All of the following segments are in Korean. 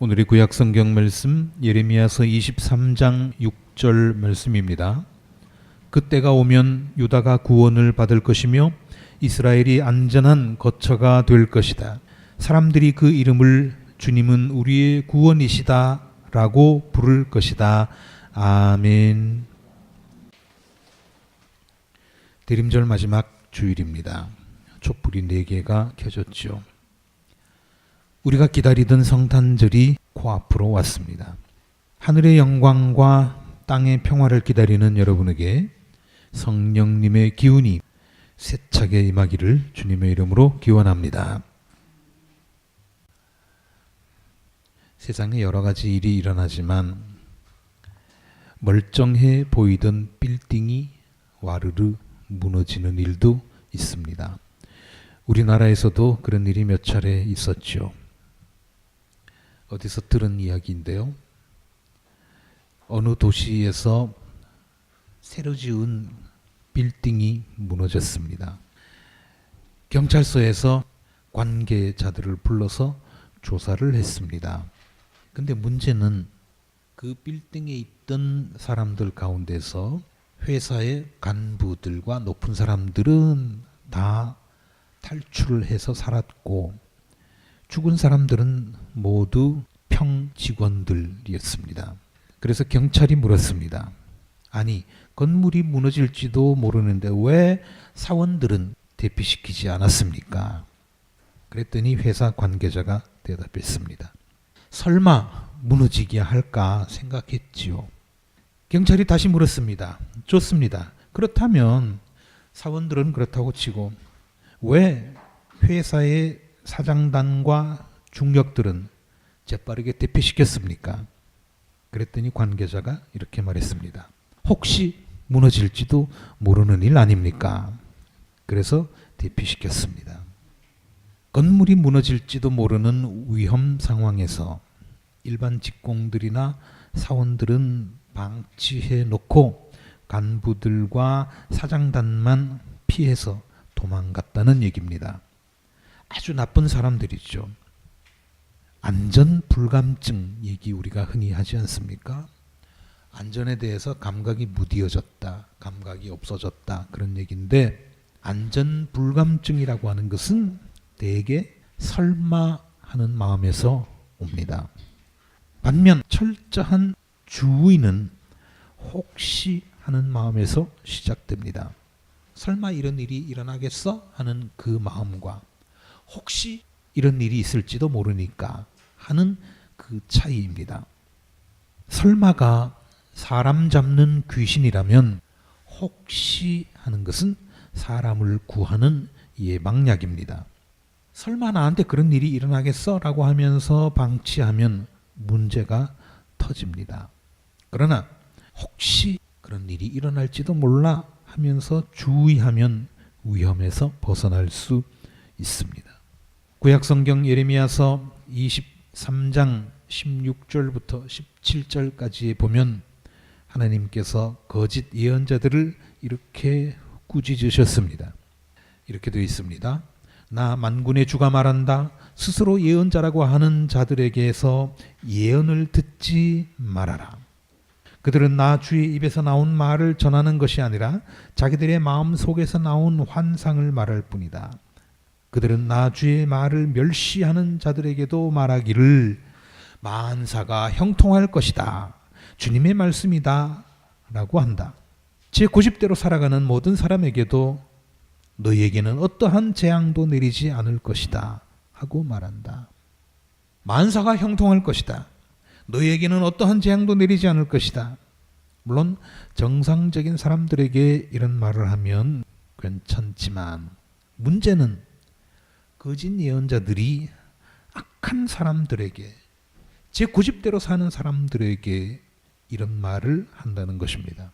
오늘의 구약 성경 말씀 예레미야서 23장 6절 말씀입니다. 그때가 오면 유다가 구원을 받을 것이며 이스라엘이 안전한 거처가 될 것이다. 사람들이 그 이름을 주님은 우리의 구원이시다 라고 부를 것이다. 아멘. 대림절 마지막 주일입니다. 촛불이 네 개가 켜졌죠. 우리가 기다리던 성탄절이 코앞으로 왔습니다. 하늘의 영광과 땅의 평화를 기다리는 여러분에게 성령님의 기운이 세차게 임하기를 주님의 이름으로 기원합니다. 세상에 여러 가지 일이 일어나지만 멀쩡해 보이던 빌딩이 와르르 무너지는 일도 있습니다. 우리나라에서도 그런 일이 몇 차례 있었죠. 어디서 들은 이야기인데요. 어느 도시에서 새로 지은 빌딩이 무너졌습니다. 경찰서에서 관계자들을 불러서 조사를 했습니다. 근데 문제는 그 빌딩에 있던 사람들 가운데서 회사의 간부들과 높은 사람들은 다 탈출을 해서 살았고 죽은 사람들은 모두 평 직원들이었습니다. 그래서 경찰이 물었습니다. 아니, 건물이 무너질지도 모르는데 왜 사원들은 대피시키지 않았습니까? 그랬더니 회사 관계자가 대답했습니다. 설마 무너지게 할까 생각했지요. 경찰이 다시 물었습니다. 좋습니다. 그렇다면 사원들은 그렇다고 치고 왜 회사의 사장단과 중력들은 재빠르게 대피시켰습니까? 그랬더니 관계자가 이렇게 말했습니다. 혹시 무너질지도 모르는 일 아닙니까? 그래서 대피시켰습니다. 건물이 무너질지도 모르는 위험 상황에서 일반 직공들이나 사원들은 방치해 놓고 간부들과 사장단만 피해서 도망갔다는 얘기입니다. 아주 나쁜 사람들이죠. 안전 불감증 얘기 우리가 흔히 하지 않습니까? 안전에 대해서 감각이 무디어졌다, 감각이 없어졌다 그런 얘기인데 안전 불감증이라고 하는 것은 대개 설마 하는 마음에서 옵니다. 반면 철저한 주의는 혹시 하는 마음에서 시작됩니다. 설마 이런 일이 일어나겠어 하는 그 마음과 혹시 이런 일이 있을지도 모르니까 하는 그 차이입니다. 설마가 사람 잡는 귀신이라면 혹시 하는 것은 사람을 구하는 예방약입니다. 설마 나한테 그런 일이 일어나겠어? 라고 하면서 방치하면 문제가 터집니다. 그러나 혹시 그런 일이 일어날지도 몰라 하면서 주의하면 위험에서 벗어날 수 있습니다. 구약 성경 예레미야서 23장 16절부터 17절까지 보면 하나님께서 거짓 예언자들을 이렇게 꾸짖으셨습니다. 이렇게 되어 있습니다. 나 만군의 주가 말한다. 스스로 예언자라고 하는 자들에게서 예언을 듣지 말아라. 그들은 나 주의 입에서 나온 말을 전하는 것이 아니라 자기들의 마음 속에서 나온 환상을 말할 뿐이다. 그들은 나 주의 말을 멸시하는 자들에게도 말하기를 만사가 형통할 것이다. 주님의 말씀이다. 라고 한다. 제 고집대로 살아가는 모든 사람에게도 너희에게는 어떠한 재앙도 내리지 않을 것이다. 하고 말한다. 만사가 형통할 것이다. 너희에게는 어떠한 재앙도 내리지 않을 것이다. 물론 정상적인 사람들에게 이런 말을 하면 괜찮지만 문제는 거짓 예언자들이 악한 사람들에게 제 고집대로 사는 사람들에게 이런 말을 한다는 것입니다.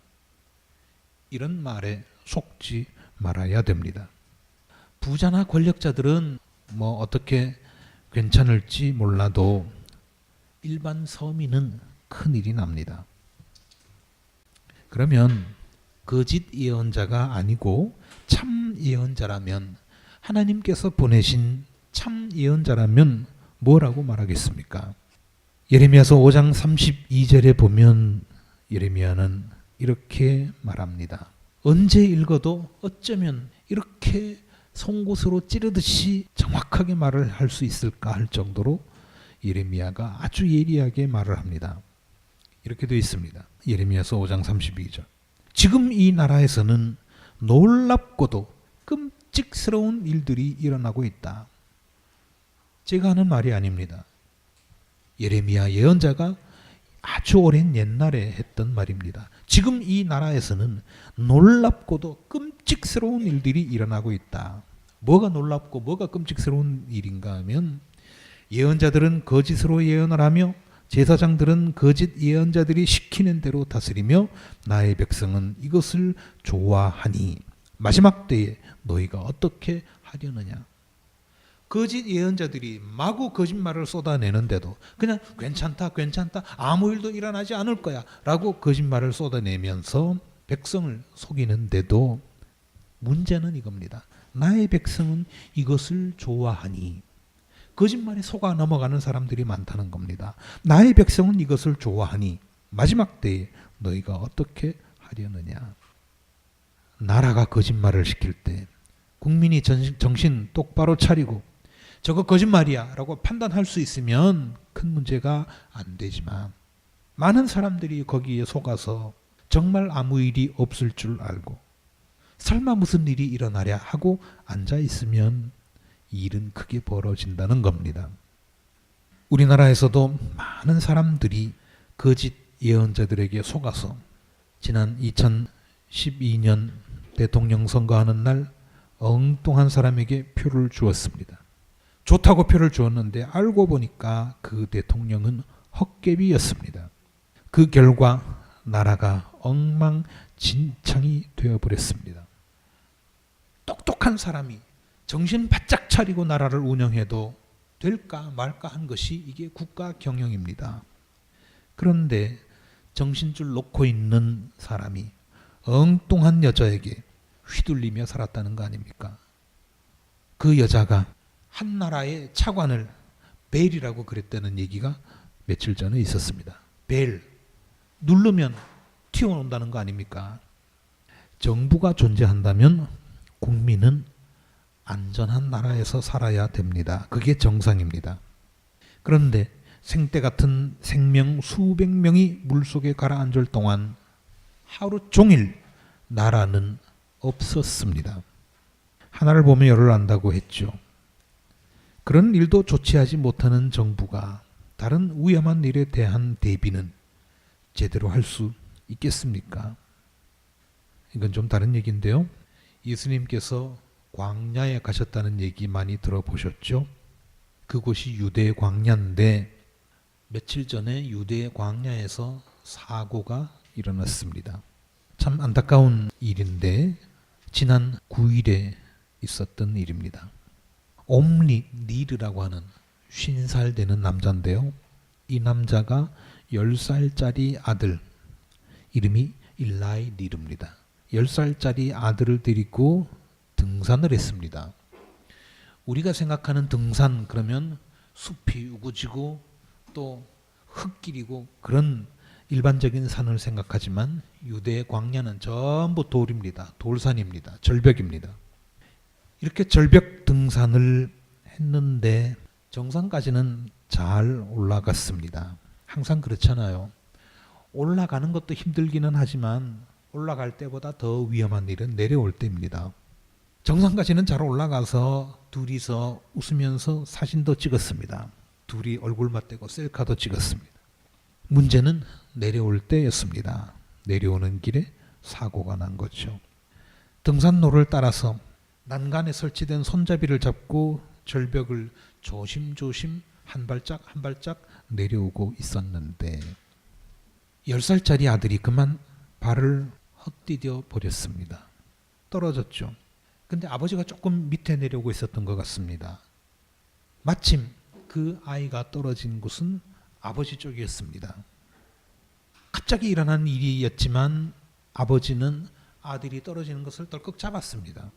이런 말에 속지 말아야 됩니다. 부자나 권력자들은 뭐 어떻게 괜찮을지 몰라도 일반 서민은 큰일이 납니다. 그러면 거짓 예언자가 아니고 참 예언자라면 하나님께서 보내신 참 예언자라면 뭐라고 말하겠습니까? 예레미야서 5장 32절에 보면 예레미야는 이렇게 말합니다. 언제 읽어도 어쩌면 이렇게 송곳으로 찌르듯이 정확하게 말을 할 수 있을까 할 정도로 예레미야가 아주 예리하게 말을 합니다. 이렇게 되어 있습니다. 예레미야서 5장 32절. 지금 이 나라에서는 놀랍고도 끔찍 스러운 일들이 일어나고 있다. 제가 하는 말이 아닙니다. 예레미야 예언자가 아주 오랜 옛날에 했던 말입니다. 지금 이 나라에서는 놀랍고도 끔찍스러운 일들이 일어나고 있다. 뭐가 놀랍고 뭐가 끔찍스러운 일인가 하면 예언자들은 거짓으로 예언을 하며 제사장들은 거짓 예언자들이 시키는 대로 다스리며 나의 백성은 이것을 좋아하니 마지막 때에 너희가 어떻게 하려느냐 거짓 예언자들이 마구 거짓말을 쏟아내는데도 그냥 괜찮다 괜찮다 아무 일도 일어나지 않을 거야 라고 거짓말을 쏟아내면서 백성을 속이는데도 문제는 이겁니다 나의 백성은 이것을 좋아하니 거짓말에 속아 넘어가는 사람들이 많다는 겁니다. 나의 백성은 이것을 좋아하니 마지막 때에 너희가 어떻게 하려느냐. 나라가 거짓말을 시킬 때 국민이 전- 정신 똑바로 차리고 저거 거짓말이야 라고 판단할 수 있으면 큰 문제가 안 되지만 많은 사람들이 거기에 속아서 정말 아무 일이 없을 줄 알고 설마 무슨 일이 일어나랴 하고 앉아 있으면 일은 크게 벌어진다는 겁니다. 우리나라에서도 많은 사람들이 거짓 예언자들에게 속아서 지난 2012년 대통령 선거하는 날 엉뚱한 사람에게 표를 주었습니다. 좋다고 표를 주었는데 알고 보니까 그 대통령은 헛개비였습니다. 그 결과 나라가 엉망진창이 되어버렸습니다. 똑똑한 사람이 정신 바짝 차리고 나라를 운영해도 될까 말까 한 것이 이게 국가 경영입니다. 그런데 정신줄 놓고 있는 사람이 엉뚱한 여자에게 휘둘리며 살았다는 거 아닙니까? 그 여자가 한 나라의 차관을 벨이라고 그랬다는 얘기가 며칠 전에 있었습니다. 벨 누르면 튀어나온다는 거 아닙니까? 정부가 존재한다면 국민은 안전한 나라에서 살아야 됩니다. 그게 정상입니다. 그런데 생때 같은 생명 수백 명이 물속에 가라앉을 동안 하루 종일 나라는 없었습니다. 하나를 보며 열을 안다고 했죠. 그런 일도 조치하지 못하는 정부가 다른 위험한 일에 대한 대비는 제대로 할 수 있겠습니까? 이건 좀 다른 얘기인데요. 예수님께서 광야에 가셨다는 얘기 많이 들어보셨죠? 그곳이 유대 광야인데 며칠 전에 유대 광야에서 사고가 일어났습니다. 참 안타까운 일인데 지난 9일에 있었던 일입니다. 옴리 니르라고 하는 50살 되는 남자인데요. 이 남자가 10살짜리 아들 이름이 일라이 니르입니다. 10살짜리 아들을 데리고 등산을 했습니다. 우리가 생각하는 등산 그러면 숲이 우거지고 또 흙길이고 그런 일반적인 산을 생각하지만 유대의 광야는 전부 돌입니다. 돌산입니다. 절벽입니다. 이렇게 절벽 등산을 했는데 정상까지는 잘 올라갔습니다. 항상 그렇잖아요. 올라가는 것도 힘들기는 하지만 올라갈 때보다 더 위험한 일은 내려올 때입니다. 정상까지는 잘 올라가서 둘이서 웃으면서 사진도 찍었습니다. 둘이 얼굴 맞대고 셀카도 찍었습니다. 문제는 내려올 때였습니다. 내려오는 길에 사고가 난 거죠. 등산로를 따라서 난간에 설치된 손잡이를 잡고 절벽을 조심조심 한 발짝 한 발짝 내려오고 있었는데 10살짜리 아들이 그만 발을 헛디뎌 버렸습니다. 떨어졌죠. 근데 아버지가 조금 밑에 내려오고 있었던 것 같습니다. 마침 그 아이가 떨어진 곳은 아버지 쪽이었습니다. 갑자기 일어난 일이었지만 아버지는 아들이 떨어지는 것을 덜컥 잡았습니다.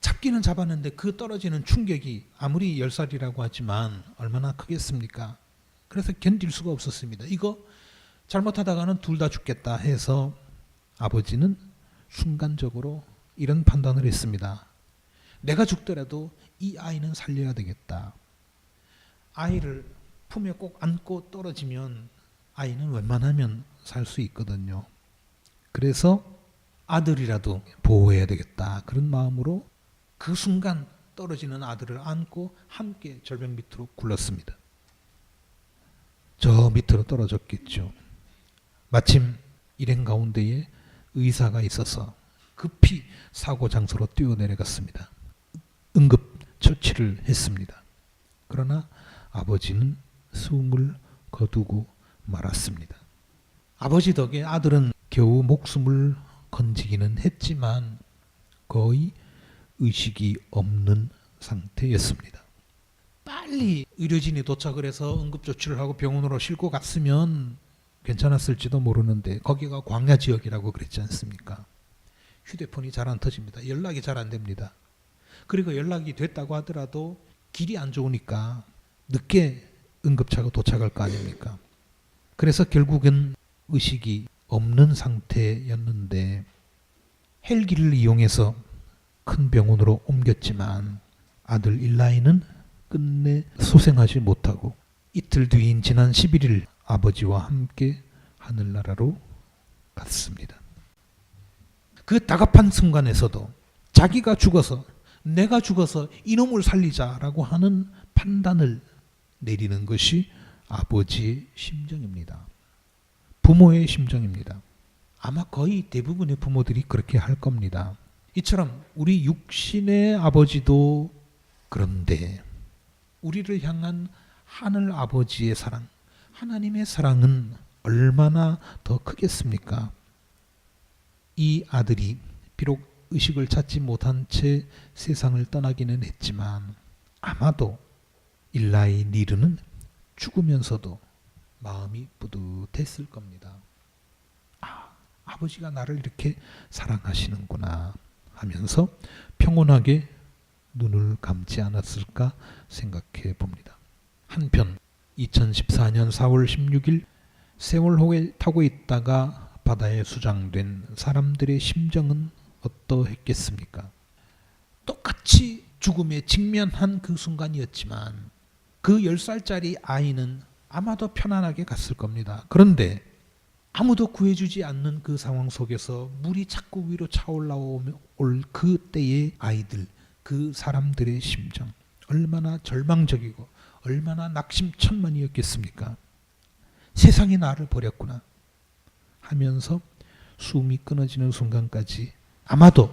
잡기는 잡았는데 그 떨어지는 충격이 아무리 10살이라고 하지만 얼마나 크겠습니까? 그래서 견딜 수가 없었습니다. 이거 잘못하다가는 둘 다 죽겠다 해서 아버지는 순간적으로 이런 판단을 했습니다. 내가 죽더라도 이 아이는 살려야 되겠다. 아이를 품에 꼭 안고 떨어지면 아이는 웬만하면 살 수 있거든요. 그래서 아들이라도 보호해야 되겠다. 그런 마음으로 그 순간 떨어지는 아들을 안고 함께 절벽 밑으로 굴렀습니다. 저 밑으로 떨어졌겠죠. 마침 일행 가운데에 의사가 있어서 급히 사고 장소로 뛰어내려갔습니다. 응급 처치를 했습니다. 그러나 아버지는 숨을 거두고 말았습니다. 아버지 덕에 아들은 겨우 목숨을 건지기는 했지만 거의 의식이 없는 상태였습니다. 빨리 의료진이 도착을 해서 응급조치를 하고 병원으로 싣고 갔으면 괜찮았을지도 모르는데 거기가 광야 지역이라고 그랬지 않습니까? 휴대폰이 잘 안 터집니다. 연락이 잘 안 됩니다. 그리고 연락이 됐다고 하더라도 길이 안 좋으니까 늦게 응급차가 도착할 거 아닙니까? 그래서 결국은 의식이 없는 상태였는데 헬기를 이용해서 큰 병원으로 옮겼지만 아들 일라이는 끝내 소생하지 못하고 이틀 뒤인 지난 11일 아버지와 함께 하늘나라로 갔습니다. 그 다급한 순간에서도 자기가 죽어서 내가 죽어서 이놈을 살리자라고 하는 판단을 내리는 것이 아버지의 심정입니다. 부모의 심정입니다. 아마 거의 대부분의 부모들이 그렇게 할 겁니다. 이처럼 우리 육신의 아버지도 그런데 우리를 향한 하늘 아버지의 사랑, 하나님의 사랑은 얼마나 더 크겠습니까? 이 아들이 비록 의식을 찾지 못한 채 세상을 떠나기는 했지만 아마도 일라이 니르는 죽으면서도 마음이 뿌듯했을 겁니다. 아, 아버지가 나를 이렇게 사랑하시는구나 하면서 평온하게 눈을 감지 않았을까 생각해 봅니다. 한편 2014년 4월 16일 세월호에 타고 있다가 바다에 수장된 사람들의 심정은 어떠했겠습니까? 똑같이 죽음에 직면한 그 순간이었지만 그 10살짜리 아이는 아마도 편안하게 갔을 겁니다. 그런데 아무도 구해주지 않는 그 상황 속에서 물이 자꾸 위로 차올라올 그 때의 아이들, 그 사람들의 심정, 얼마나 절망적이고 얼마나 낙심천만이었겠습니까? 세상이 나를 버렸구나 하면서 숨이 끊어지는 순간까지 아마도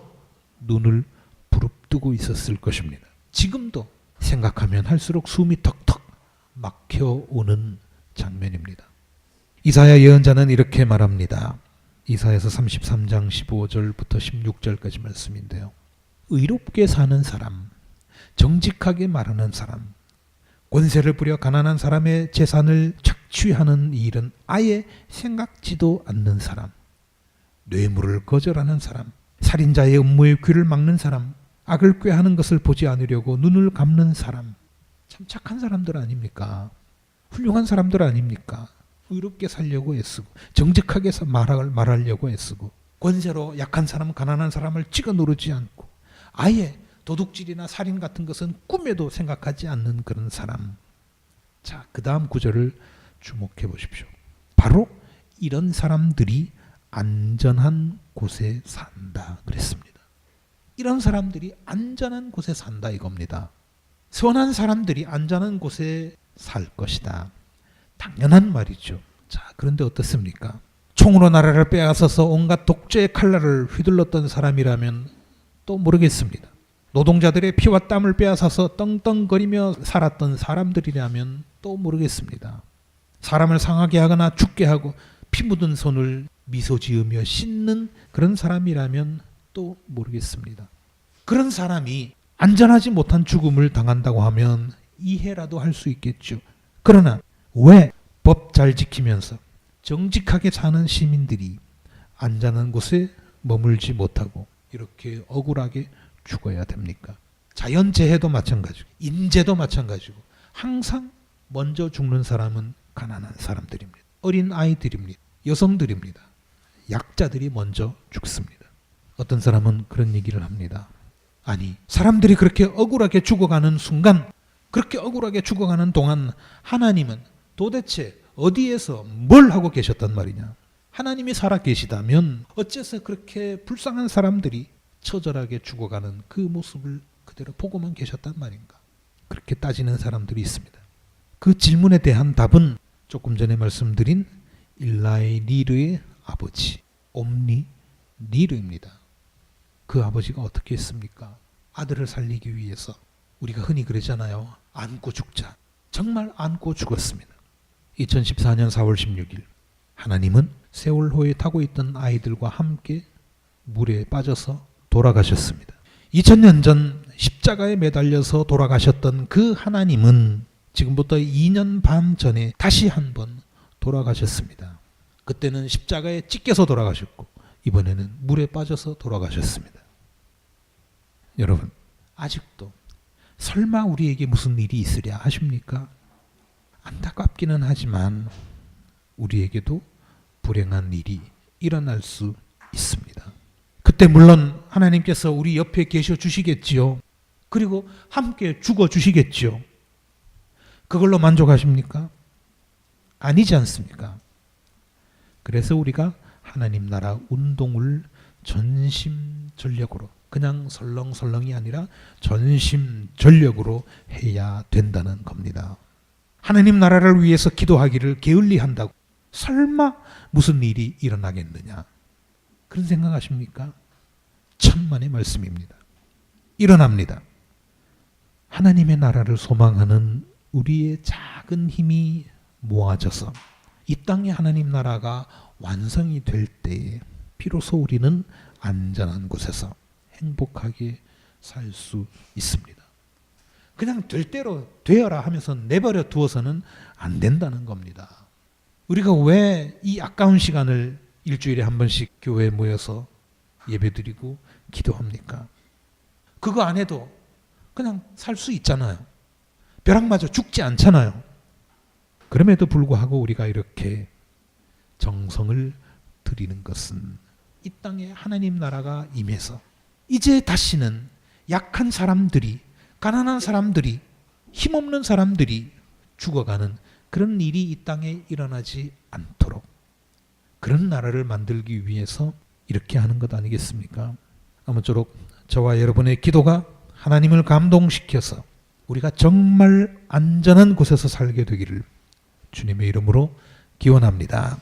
눈을 부릅뜨고 있었을 것입니다. 지금도 생각하면 할수록 숨이 턱턱 막혀오는 장면입니다. 이사야 예언자는 이렇게 말합니다. 이사야서 33장 15절부터 16절까지 말씀인데요. 의롭게 사는 사람, 정직하게 말하는 사람, 권세를 부려 가난한 사람의 재산을 착취하는 일은 아예 생각지도 않는 사람, 뇌물을 거절하는 사람, 살인자의 음모의 귀를 막는 사람, 악을 꾀하는 것을 보지 않으려고 눈을 감는 사람, 참 착한 사람들 아닙니까? 훌륭한 사람들 아닙니까? 의롭게 살려고 애쓰고 정직하게 말을 말하려고 애쓰고 권세로 약한 사람, 가난한 사람을 찍어 누르지 않고 아예 도둑질이나 살인 같은 것은 꿈에도 생각하지 않는 그런 사람. 자, 그 다음 구절을 주목해 보십시오. 바로 이런 사람들이 안전한 곳에 산다 그랬습니다. 이런 사람들이 안전한 곳에 산다 이겁니다. 선한 사람들이 안전한 곳에 살 것이다. 당연한 말이죠. 자, 그런데 어떻습니까? 총으로 나라를 빼앗아서 온갖 독재의 칼날을 휘둘렀던 사람이라면 또 모르겠습니다. 노동자들의 피와 땀을 빼앗아서 떵떵거리며 살았던 사람들이라면 또 모르겠습니다. 사람을 상하게 하거나 죽게 하고 피 묻은 손을 미소 지으며 씻는 그런 사람이라면 또 모르겠습니다. 그런 사람이 안전하지 못한 죽음을 당한다고 하면 이해라도 할 수 있겠죠. 그러나 왜 법 잘 지키면서 정직하게 사는 시민들이 안전한 곳에 머물지 못하고 이렇게 억울하게 죽어야 됩니까? 자연재해도 마찬가지고 인재도 마찬가지고 항상 먼저 죽는 사람은 가난한 사람들입니다. 어린 아이들입니다. 여성들입니다. 약자들이 먼저 죽습니다. 어떤 사람은 그런 얘기를 합니다. 아니, 사람들이 그렇게 억울하게 죽어가는 순간, 그렇게 억울하게 죽어가는 동안 하나님은 도대체 어디에서 뭘 하고 계셨단 말이냐? 하나님이 살아 계시다면 어째서 그렇게 불쌍한 사람들이 처절하게 죽어가는 그 모습을 그대로 보고만 계셨단 말인가? 그렇게 따지는 사람들이 있습니다. 그 질문에 대한 답은 조금 전에 말씀드린 일라이 리르의 아버지 옴니 리르입니다. 그 아버지가 어떻게 했습니까? 아들을 살리기 위해서 우리가 흔히 그러잖아요. 안고 죽자. 정말 안고 죽었습니다. 2014년 4월 16일 하나님은 세월호에 타고 있던 아이들과 함께 물에 빠져서 돌아가셨습니다. 2000년 전 십자가에 매달려서 돌아가셨던 그 하나님은 지금부터 2년 반 전에 다시 한 번 돌아가셨습니다. 그때는 십자가에 찢겨서 돌아가셨고 이번에는 물에 빠져서 돌아가셨습니다. 여러분 아직도 설마 우리에게 무슨 일이 있으랴 하십니까? 안타깝기는 하지만 우리에게도 불행한 일이 일어날 수 있습니다. 그때 물론 하나님께서 우리 옆에 계셔 주시겠지요. 그리고 함께 죽어 주시겠지요. 그걸로 만족하십니까? 아니지 않습니까? 그래서 우리가 하나님 나라 운동을 전심전력으로 그냥 설렁설렁이 아니라 전심 전력으로 해야 된다는 겁니다. 하나님 나라를 위해서 기도하기를 게을리 한다고 설마 무슨 일이 일어나겠느냐? 그런 생각하십니까? 천만의 말씀입니다. 일어납니다. 하나님의 나라를 소망하는 우리의 작은 힘이 모아져서 이 땅에 하나님 나라가 완성이 될 때에 비로소 우리는 안전한 곳에서 행복하게 살 수 있습니다. 그냥 될 대로 되어라 하면서 내버려 두어서는 안 된다는 겁니다. 우리가 왜 이 아까운 시간을 일주일에 한 번씩 교회에 모여서 예배드리고 기도합니까? 그거 안 해도 그냥 살 수 있잖아요. 벼락마저 죽지 않잖아요. 그럼에도 불구하고 우리가 이렇게 정성을 드리는 것은 이 땅에 하나님 나라가 임해서 이제 다시는 약한 사람들이 가난한 사람들이 힘없는 사람들이 죽어가는 그런 일이 이 땅에 일어나지 않도록 그런 나라를 만들기 위해서 이렇게 하는 것 아니겠습니까? 아무쪼록 저와 여러분의 기도가 하나님을 감동시켜서 우리가 정말 안전한 곳에서 살게 되기를 주님의 이름으로 기원합니다.